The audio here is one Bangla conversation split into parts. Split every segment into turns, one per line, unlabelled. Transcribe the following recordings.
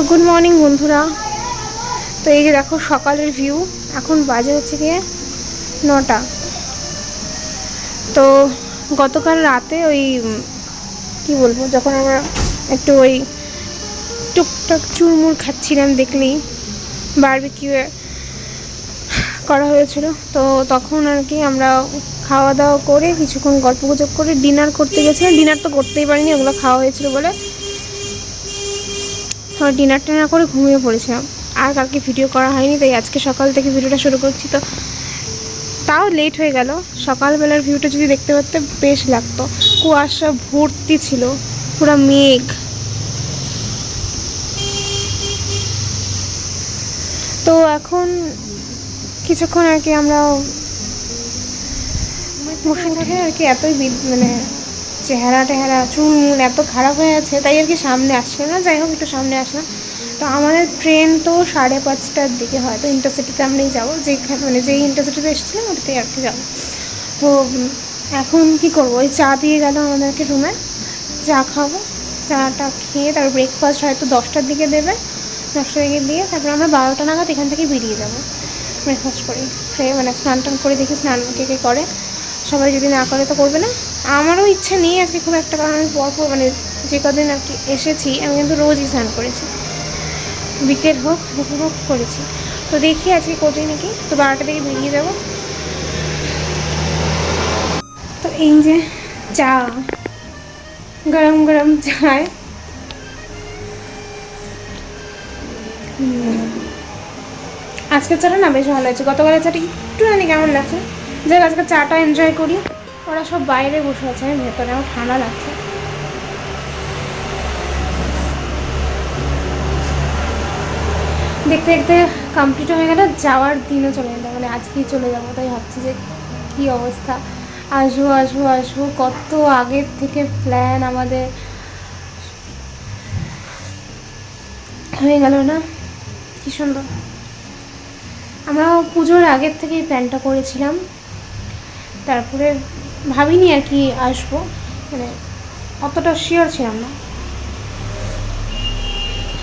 তো গুড মর্নিং বন্ধুরা। তো এই যে দেখো সকালের ভিউ এখন বাজে হচ্ছে গিয়ে নটা। তো গতকাল রাতে ওই, কি বলব, যখন আমরা একটু ওই টুকটাক চুরমুর খাচ্ছিলাম দেখলেই বারবিকিউ করা হয়েছিল, তো তখন আর কি আমরা খাওয়া দাওয়া করে কিছুক্ষণ গল্প গুজব করে ডিনার করতে গেছিলাম। ডিনার তো করতেই পারিনি, ওগুলো খাওয়া হয়েছিল বলে ডিনার টিনার করে ঘুমিয়ে পড়েছিলাম। আর কালকে ভিডিও করা হয়নি, তাই আজকে সকাল থেকে ভিডিওটা শুরু করছি। তো তাও লেট হয়ে গেল। সকালবেলার ভিউটা যদি দেখতে পারতে, বেশ লাগতো। কুয়াশা ভর্তি ছিল, পুরো মেঘ। তো এখন কিছুক্ষণ আর কি আমরা থাকে আর কি এতই মানে চেহারা টেহারা চুল এত খারাপ হয়ে আছে, তাই আর কি সামনে আসছে না? যাই হোক, একটু সামনে আসলাম। তো আমাদের ট্রেন তো সাড়ে পাঁচটার দিকে হয়, তো ইন্টারসিটিতে আমরাই যাব। যেখানে মানে যেই ইন্টারসিটিতে এসেছিলাম ওটাতেই আর কি যাব। তো, এখন কি করব? ওই চা দিয়ে গেল আমাদেরকে রুমে চা খাব, চাটা খেয়ে তারপর ব্রেকফাস্ট হয়তো দশটার দিকে দেবে। দশটার দিকে দিয়ে তারপর আমরা বারোটা নাগাদ এখান থেকে বেরিয়ে যাব। ব্রেকফাস্ট করি ফ্রে মানে স্নান টান করে দেখি, স্নান কে কে করে। সবাই যদি না করে তো করবে না? আমারও ইচ্ছা নেই আজকে খুব একটা, কারণ আমি পরপর মানে যে কদিন আর কি এসেছি, আমি কিন্তু রোজই স্নান করেছি। বিকেল হোক, দুপুর হোক, করেছি। তো দেখি আজকে কোথায় নাকি তো বারোটা থেকে বেরিয়ে যাব। তো এই যে চা, গরম গরম চায়। হুম। আজকের চাটা না বেশ ভালো হয়েছে গতকালের চাটা একটু জানি কেমন লাগছে? যাই আজকে চাটা এনজয় করি। ওরা সব বাইরে বসে আছে আমি ভেতরে আমার ঠান্ডা লাগছে। দেখতে দেখতে কমপ্লিট হয়ে গেল, যাওয়ার দিনও চলে গেল মানে আজকেই চলে যাব, তাই ভাবছি যে কী অবস্থা। আসব আসব আসব, কত আগের থেকে প্ল্যান আমাদের। হয়ে গেল না? কি সুন্দর। আমরা পুজোর আগের থেকেই প্ল্যানটা করেছিলাম। তারপরে ভাবিনি আর কি আসব। মানে অতটা শিওর ছিলাম না।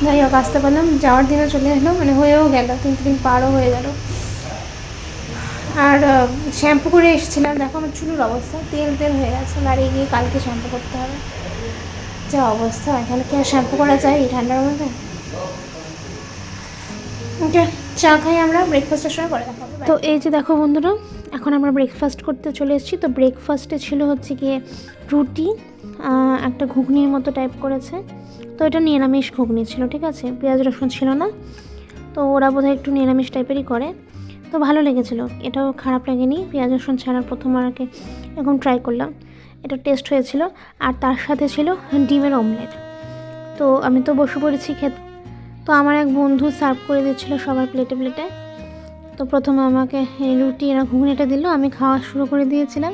যাই হোক, আসতে পারলাম। যাওয়ার দিনে চলে এলো মানে হয়েও গেল, তিন দিন পারও হয়ে গেল। আর শ্যাম্পু করে এসেছিলাম। দেখো আমার চুলের অবস্থা, তেল তেল হয়ে গেছে। বাড়ি গিয়ে কালকে শ্যাম্পু করতে হবে। যা অবস্থা, এখানে কি আর শ্যাম্পু করা যায় এই ঠান্ডার মধ্যে? ওকে চা খাই আমরা ব্রেকফাস্টের সময় করে দেখা হবে। তো এই যে দেখো বন্ধুরা এখন আমরা ব্রেকফাস্ট করতে চলে এসেছি। তো ব্রেকফাস্টে ছিল হচ্ছে গিয়ে রুটি একটা ঘুগনির মতো টাইপ করেছে। তো এটা নিরামিষ ঘুগনি ছিল, ঠিক আছে? পেঁয়াজ রসুন ছিল না। তো ওরা বোধহয় একটু নিরামিষ টাইপেরই করে। তো ভালো লেগেছিলো। এটাও খারাপ লাগেনি। পেঁয়াজ রসুন ছাড়া প্রথম আর কি এখন ট্রাই করলাম। এটা টেস্ট হয়েছিল। আর তার সাথে ছিল ডিমের অমলেট তো আমি তো বসে পড়েছি খেতে। তো আমার এক বন্ধু সার্ভ করে দিচ্ছিল সবার প্লেটে প্লেটে তো প্রথমে আমাকে এই রুটি এরা ঘুগনিটা দিল, আমি খাওয়া শুরু করে দিয়েছিলাম।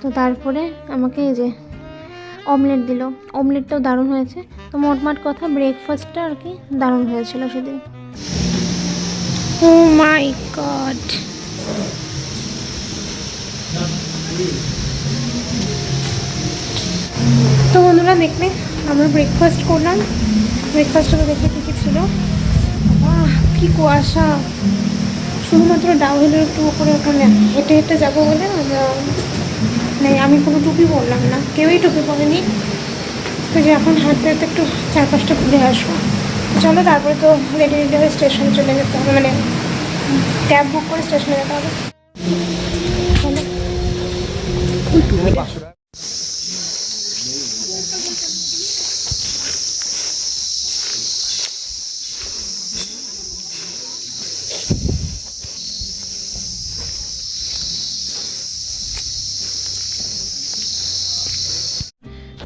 তো তারপরে আমাকে এই যে অমলেট দিল। অমলেটটাও দারুণ হয়েছে। তো মোটমাট কথা ব্রেকফাস্টটা আর কি দারুণ হয়েছিল সেদিন। মাই গড তো বন্ধুরা দেখলে, আমরা ব্রেকফাস্ট করলাম। ব্রেকফাস্টটা দেখে কী কী ছিল কি কুয়াশা। শুধুমাত্র ডাউহিলের একটু উপরে ওখানে হেঁটে হেঁটে যাব বলে আমরা মানে আমি কোনো টুপি পরলাম না, কেউই টুপি পরেনি। তো যে এখন হাঁটতে হাঁটতে একটু চারপাশটা ঘুরে আসব। চলো তারপরে তো রেডি রেডি হয়ে স্টেশনে চলে যেতে হবে মানে ক্যাব বুক করে স্টেশনে যেতে হবে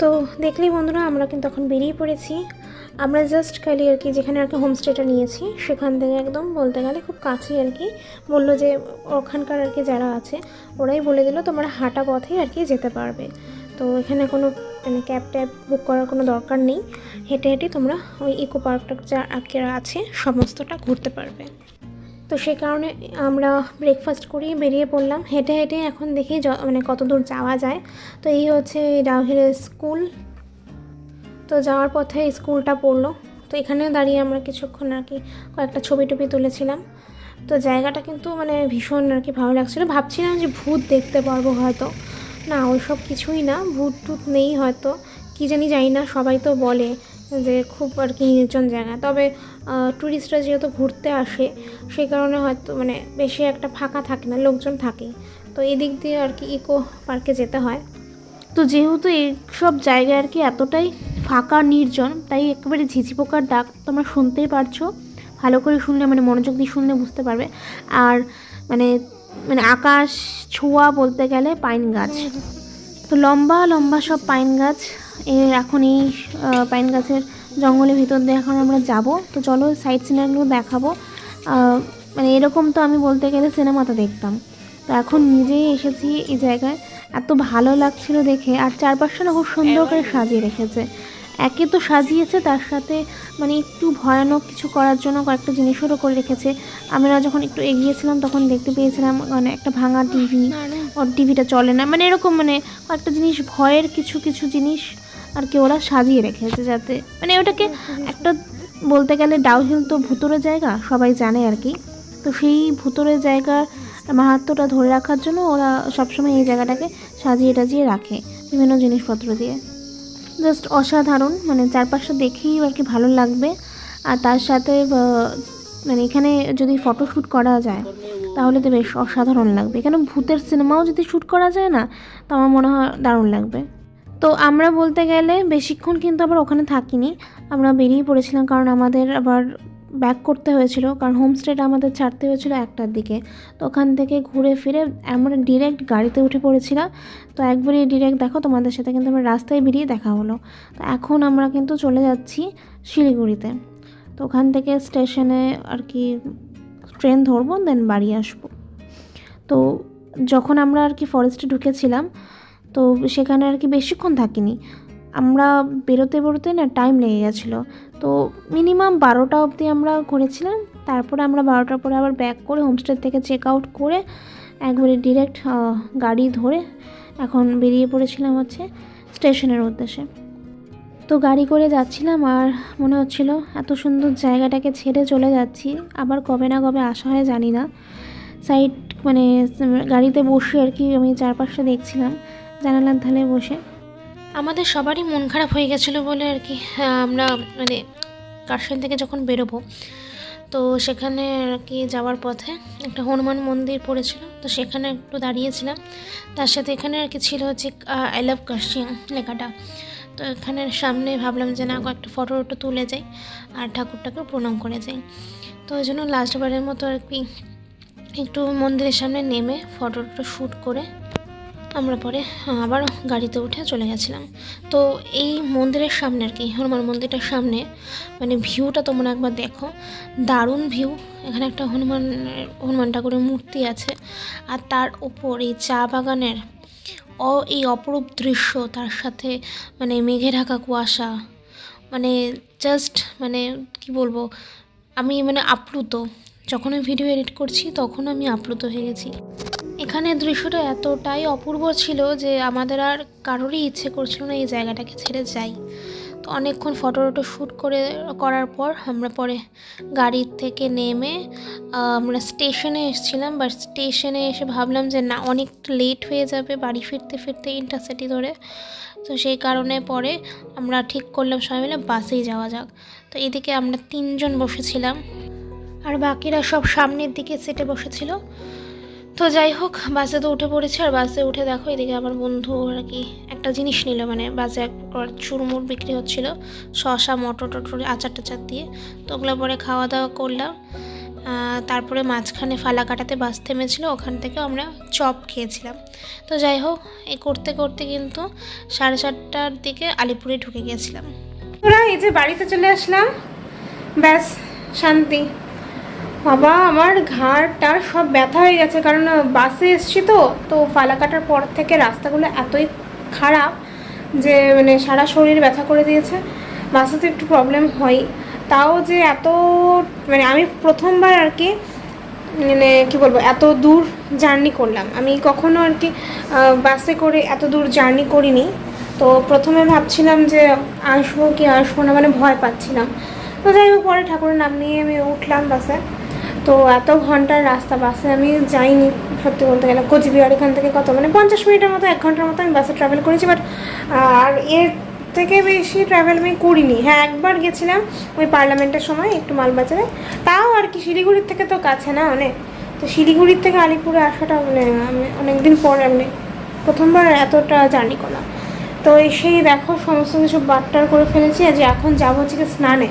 তো দেখলেই বন্ধুরা আমরা কিন্তু এখন বেরিয়ে পড়েছি। আমরা জাস্ট খালি আর কি যেখানে আর কি হোমস্টেটা নিয়েছি, সেখান থেকে একদম বলতে গেলে খুব কাছেই আর কি বলল যে ওখানকার আর কি যারা আছে, ওরাই বলে দিল তোমরা হাঁটা পথেই আর কি যেতে পারবে। তো এখানে কোনো মানে ক্যাব ট্যাব বুক করার কোনো দরকার নেই। হেঁটে হেঁটে তোমরা ওই ইকো পার্কটা যা আছে, সমস্তটা ঘুরতে পারবে। তো সেই কারণে আমরা ব্রেকফাস্ট করিয়ে বেরিয়ে পড়লাম। হেঁটে হেঁটে এখন দেখি মানে কত দূর যাওয়া যায়। তো এই হচ্ছে ডাউহিলের স্কুল তো যাওয়ার পথে স্কুলটা পড়ল। তো এখানেও দাঁড়িয়ে আমরা কিছুক্ষণ আর কি কয়েকটা ছবি টবি তুলেছিলাম। তো জায়গাটা কিন্তু মানে ভীষণ আর কি ভালো লাগছিল। ভাবছিলাম যে ভূত দেখতে পারব হয়তো। না, ওইসব কিছুই না। ভূত টুত নেই হয়তো। কী জানি জানি না, সবাই তো বলে যে খুব আর কি নির্জন জায়গা। তবে ট্যুরিস্টরা যেহেতু ঘুরতে আসে, সেই কারণে হয়তো মানে বেশি একটা ফাঁকা থাকে না, লোকজন থাকে। তো এদিক দিয়ে আর কি ইকো পার্কে যেতে হয়। তো যেহেতু এইসব জায়গায় আর কি এতটাই ফাঁকা, নির্জন, তাই একেবারে ঝিঝি পোকার ডাক তোমরা শুনতেই পারছ। ভালো করে শুনলে মানে মনোযোগ দিয়ে শুনলে বুঝতে পারবে। আর মানে মানে আকাশ ছোঁয়া বলতে গেলে পাইন গাছ। তো লম্বা লম্বা সব পাইন গাছ। এর এখন এই পাইন গাছের জঙ্গলের ভিতর দিয়ে এখন আমরা যাব। তো চলো সাইড সিনারিগুলো দেখাবো। মানে এরকম তো আমি বলতে গেলে সিনেমাতে দেখতাম। তো এখন নিজেই এসেছি এই জায়গায়। এত ভালো লাগছিল দেখে আর চারপাশটা না খুব সুন্দর করে সাজিয়ে রেখেছে। একে তো সাজিয়েছে তার সাথে মানে একটু ভয়ানক কিছু করার জন্য কয়েকটা জিনিসও করে রেখেছে। আমরা যখন একটু এগিয়েছিলাম তখন দেখতে পেয়েছিলাম মানে একটা ভাঙা টিভি। ওর টিভিটা চলে না। মানে এরকম মানে কয়েকটা জিনিস ভয়ের কিছু কিছু জিনিস আর কি ওরা সাজিয়ে রেখেছে যাতে মানে ওটাকে একটা বলতে গেলে ডাউহিল তো ভুতুরে জায়গা সবাই জানে আর কি। তো সেই ভুতুরে জায়গার মাহাত্ম্যটা ধরে রাখার জন্য ওরা সবসময় এই জায়গাটাকে সাজিয়ে টাজিয়ে রাখে বিভিন্ন জিনিসপত্র দিয়ে। জাস্ট অসাধারণ মানে চারপাশটা দেখেই আর কি ভালো লাগবে। আর তার সাথে মানে এখানে যদি ফটোশ্যুট করা যায়, তাহলে তো বেশ অসাধারণ লাগবে। এখানে ভূতের সিনেমাও যদি শ্যুট করা যায় না, তো আমার মনে হয় দারুণ লাগবে। তো আমরা বলতে গেলে, বেশিক্ষণ কিন্তু আবার ওখানে থাকিনি। আমরা বেরিয়ে পড়েছিলাম কারণ আমাদের আবার ব্যাক করতে হয়েছিল, কারণ হোমস্টেটা আমাদের ছাড়তে হয়েছিল একটার দিকে। তো ওখান থেকে ঘুরে ফিরে আমরা ডিরেক্ট গাড়িতে উঠে পড়েছিলাম। তো একবারই ডিরেক্ট দেখো, তোমাদের সাথে কিন্তু আমরা রাস্তায় বেরিয়ে দেখা হলো। তো এখন আমরা কিন্তু চলে যাচ্ছি শিলিগুড়িতে। তো ওখান থেকে স্টেশনে আর কি ট্রেন ধরবো দেন বাড়ি আসব। তো যখন আমরা আর কি ফরেস্টে ঢুকেছিলাম, তো সেখানে আর কি বেশিক্ষণ থাকিনি। আমরা বেরোতে বেরোতে না টাইম লেগে গেছিল। তো মিনিমাম বারোটা অবধি আমরা ঘুরেছিলাম তারপরে আমরা বারোটার পরে আবার ব্যাক করে হোমস্টে থেকে চেক আউট করে একবারে ডিরেক্ট গাড়ি ধরে এখন বেরিয়ে পড়েছিলাম হচ্ছে স্টেশনের উদ্দেশ্যে। তো গাড়ি করে যাচ্ছিলাম আর মনে হচ্ছিল এত সুন্দর জায়গাটাকে ছেড়ে চলে যাচ্ছি, আবার কবে না কবে আসা হয় জানি না। সাইড মানে গাড়িতে বসে আর কি আমি চারপাশটা দেখছিলাম, জানালার ধারে বসে। আমাদের সবারই মন খারাপ হয়ে গেছিল বলে আর কি। আমরা মানে কার্শন থেকে যখন বেরোবো, তো সেখানে আর কি যাওয়ার পথে একটা হনুমান মন্দির পড়েছিল, তো সেখানে একটু দাঁড়িয়েছিলাম। তার সাথে এখানে আর কি ছিল হচ্ছে আই লাভ কার্শিয়াং লেখাটা। তো এখানের সামনে ভাবলাম যে না, একটা ফটো টটো তুলে যাই আর ঠাকুরটাকে প্রণাম করে যাই। তো ওই জন্য লাস্টবারের মতো আর কি একটু মন্দিরের সামনে নেমে ফটো ফটোটা শ্যুট করে আমরা পরে আবার গাড়িতে উঠে চলে গেছিলাম। তো এই মন্দিরের সামনে আর কি, হনুমান মন্দিরটার সামনে মানে ভিউটা তোমরা একবার দেখো। দারুণ ভিউ। এখানে একটা হনুমান হনুমান ঠাকুরের মূর্তি আছে। আর তার ওপর এই চা বাগানের অ, এই অপরূপ দৃশ্য, তার সাথে মানে মেঘে ঢাকা কুয়াশা মানে জাস্ট মানে কি বলব, আমি মানে আপ্লুত। যখন আমি ভিডিও এডিট করছি, তখন আমি আপ্লুত হয়ে গেছি। এখানে দৃশ্যটা এতটাই অপূর্ব ছিল যে আমাদের আর কারোরই ইচ্ছে করছিল না এই জায়গাটাকে ছেড়ে যাই। তো অনেকক্ষণ ফটো টটো শ্যুট করে, করার পর আমরা পরে গাড়ির থেকে নেমে আমরা স্টেশনে এসেছিলাম। বাট স্টেশনে এসে ভাবলাম যে না, অনেক লেট হয়ে যাবে বাড়ি ফিরতে ফিরতে ইন্টারসিটি ধরে। তো সেই কারণে পরে আমরা ঠিক করলাম সবাই মিলে বাসেই যাওয়া যাক। তো এদিকে আমরা তিনজন বসেছিলাম। আর বাকিরা সব সামনের দিকে সেটে বসেছিল। তো যাই হোক, বাসে তো উঠে পড়েছে আর বাসে উঠে দেখো এদিকে আমার বন্ধু আর কি একটা জিনিস নিল মানে বাসে এক প্রকার চুরমুর বিক্রি হচ্ছিল, শশা, মটর টটর, আচার টাচার দিয়ে। তো ওগুলো পরে খাওয়া দাওয়া করলাম। তারপরে মাঝখানে ফালা কাটাতে বাস থেমেছিল, ওখান থেকে আমরা চপ খেয়েছিলাম। তো যাই হোক, এই করতে করতে কিন্তু সাড়ে চারটার দিকে আলিপুরে ঢুকে গিয়েছিলাম
তোরা এই যে বাড়িতে চলে আসলাম। ব্যাস, শান্তি। বাবা, আমার ঘাড়টা সব ব্যথা হয়ে গেছে, কারণ বাসে এসছি তো তো ফালাকাটার পর থেকে রাস্তাগুলো এতই খারাপ যে মানে সারা শরীর ব্যথা করে দিয়েছে। বাসে তো একটু প্রবলেম হয় তাও যে এত মানে আমি প্রথমবার আর কি মানে কি বলব, এত দূর জার্নি করলাম। আমি কখনো আর কি বাসে করে এত দূর জার্নি করিনি। তো প্রথমে ভাবছিলাম যে, আসব কি আসব না মানে ভয় পাচ্ছিলাম।
তো যাই হোক, পরে ঠাকুরের নাম নিয়ে আমি উঠলাম বাসে। তো এত ঘণ্টার রাস্তা বাসে আমি যাইনি সত্যি বলতে গেলে। কোচবিহার এখান থেকে কত? মানে পঞ্চাশ মিনিটের মতো, এক ঘণ্টার মতো আমি বাসে ট্রাভেল করেছি বাট আর এর থেকে বেশি ট্রাভেল আমি করিনি। হ্যাঁ একবার গেছিলাম ওই পার্লামেন্টের সময় একটু মালবাজারে। তাও আর কি, শিলিগুড়ির থেকে তো কাছে না অনেক। তো শিলিগুড়ির থেকে আলিপুরে আসাটা মানে আমি অনেকদিন পর আমি প্রথমবার এতটা জার্নি করলাম। তো এসেই দেখো, সমস্ত কিছু বাট্টার করে ফেলেছি। আর যে এখন যাব হচ্ছে স্নানে।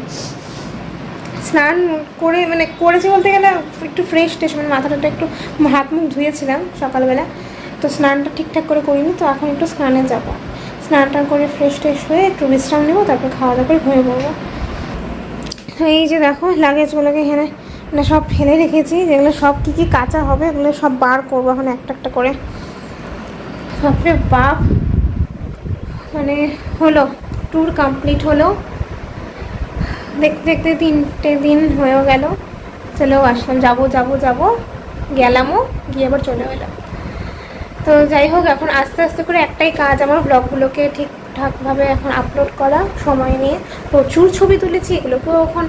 স্নান করে মানে করেছি বলতে গেলে একটু ফ্রেশ টেস্ট মানে মাথাটা একটু হাত মুখ ধুয়েছিলাম সকালবেলা। তো স্নানটা ঠিকঠাক করে করিনি, তো এখন একটু স্নানে যাব। স্নানটা করে ফ্রেশ ট্রেশ হয়ে একটু বিশ্রাম নেব, তারপর খাওয়া দাওয়া করে ঘুমিয়ে পড়ব। এই যে দেখো, লাগেজগুলোকে এখানে মানে সব ফেলে রেখেছি, যেগুলো সব কী কী কাঁচা হবে এগুলো সব বার করব এখন একটা একটা করে। বাপরে বাপ! মানে হলো ট্যুর কমপ্লিট হলো। দেখতে দেখতে তিনটে দিন হয়েও গেল। চলেও আসলাম, যাব যাব যাব। গেলামও, গিয়ে আবার চলে এলাম। তো যাই হোক, এখন আস্তে আস্তে করে একটাই কাজ, আমার ব্লগগুলোকে ঠিকঠাকভাবে এখন আপলোড করা, সময় নিয়ে। প্রচুর ছবি তুলেছি, এগুলোকেও এখন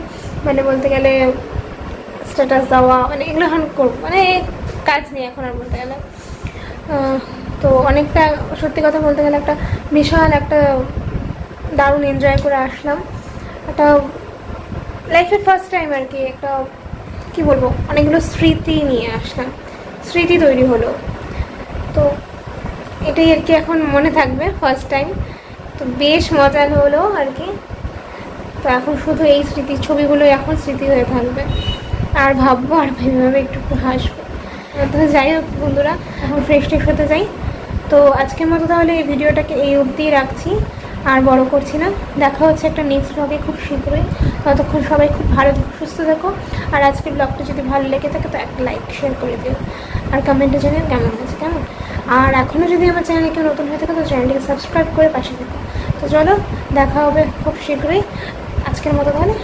মানে বলতে গেলে স্ট্যাটাস দেওয়া মানে এগুলো এখন করব মানে কাজ নেই এখন আর বলতে গেলে। তো অনেকটা, সত্যি কথা বলতে গেলে একটা বিশাল একটা দারুণ এনজয় করে আসলাম। একটা লাইফের ফার্স্ট টাইম আর কি একটা, কি বলব, অনেকগুলো স্মৃতি নিয়ে আসলাম। স্মৃতি তৈরি হলো। তো এটাই আর কি এখন মনে থাকবে ফার্স্ট টাইম তো বেশ মজা হলো আর কি। তো এখন শুধু এই স্মৃতির ছবিগুলো এখন স্মৃতি হয়ে থাকবে। আর ভাববো আর ভেবে একটু হাসবো। তো যাই হোক বন্ধুরা, এখন ফ্রেশ ট্রেশ হতে যাই তো আজকের মতো তাহলে এই ভিডিওটাকে এই অবধিই রাখছি। আর বড় করছি না। দেখা হচ্ছে একটা নেক্সট ব্লগে খুব শীঘ্রই। ততক্ষণ সবাই খুব ভালো থাকো, সুস্থ থাকো। আর আজকের ব্লগটা যদি ভালো লেগে থাকে, তো একটা লাইক শেয়ার করে দিও। আর কমেন্টে জানিও কেমন হয়েছে, কেমন? আর এখনও যদি আমার চ্যানেলে কেউ নতুন হয়ে থাকে, তো চ্যানেলটিকে সাবস্ক্রাইব করে পাশে থাকো। তো চলো, দেখা হবে খুব শীঘ্রই। আজকের মতো তাহলে।